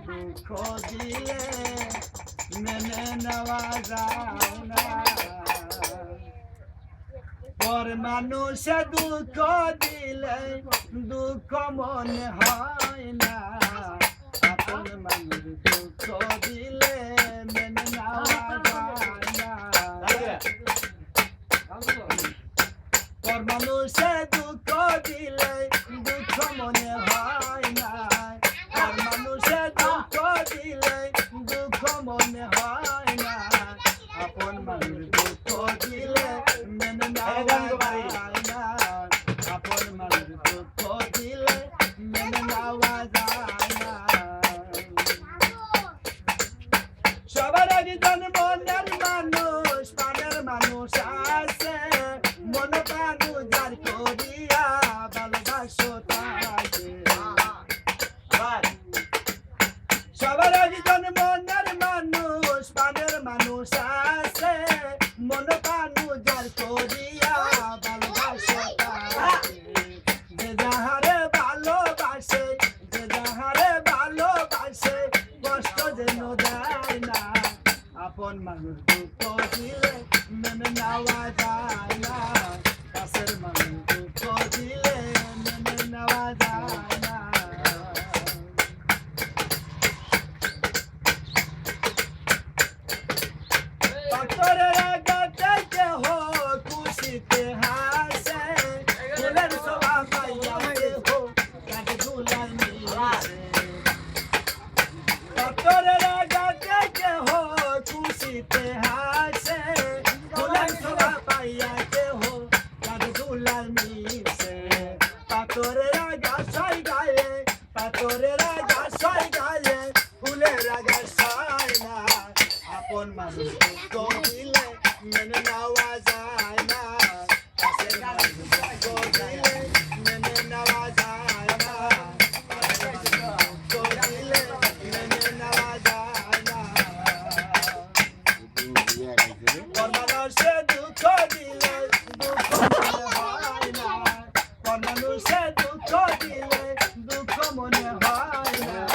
দুঃখ দিলে মেনে নেওয়া না পর মানুষে দুঃখ দিলে দুঃখ মনে হয় না আপন মানুষ দুঃখ দিলে মেনে নেওয়া যায় না পর মানুষে দুঃখ আপন মানুষ দুঃখ দিলে মেনে নেওয়া যায় যাহারে ভালোবাসে, যে যাহারে ভালোবাসে, কষ্ট যেন দেয় না। আপন মানুষ দুঃখ দিলে মেনে নেওয়া যায় না। কাছের মানুষ দুঃখ দিলে মেনে নেওয়া যায় না। পাথরের দুলার মিশে। পাথরে রাজা সাই গায়ে পাথরে রাজা সাই গায়ে ফুলে রাজা সাই না। আপন মানুষ তো দিলে মেনে নেওয়া যায়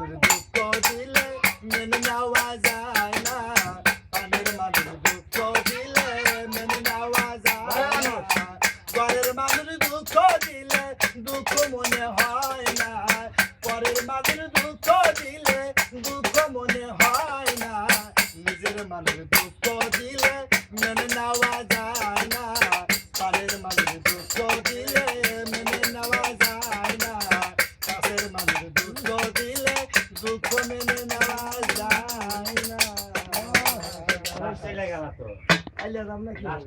মানুষ দুঃখ দিলে মেনে নেওয়া যায় না। পানের মানুষ দুঃখ দিলে মেনে নেওয়া যায় না। ঘরের মানুষ দুঃখ দিলে দুঃখ মনে হয় না। পরের মানুষ দুঃখ দিলে দুঃখ মনে হয় না। নিজের মানুষ দুঃখ দিলে মেনে নেওয়া যায় না। পানের মানুষ মেনে নেওয়া যায় না আইলে যাম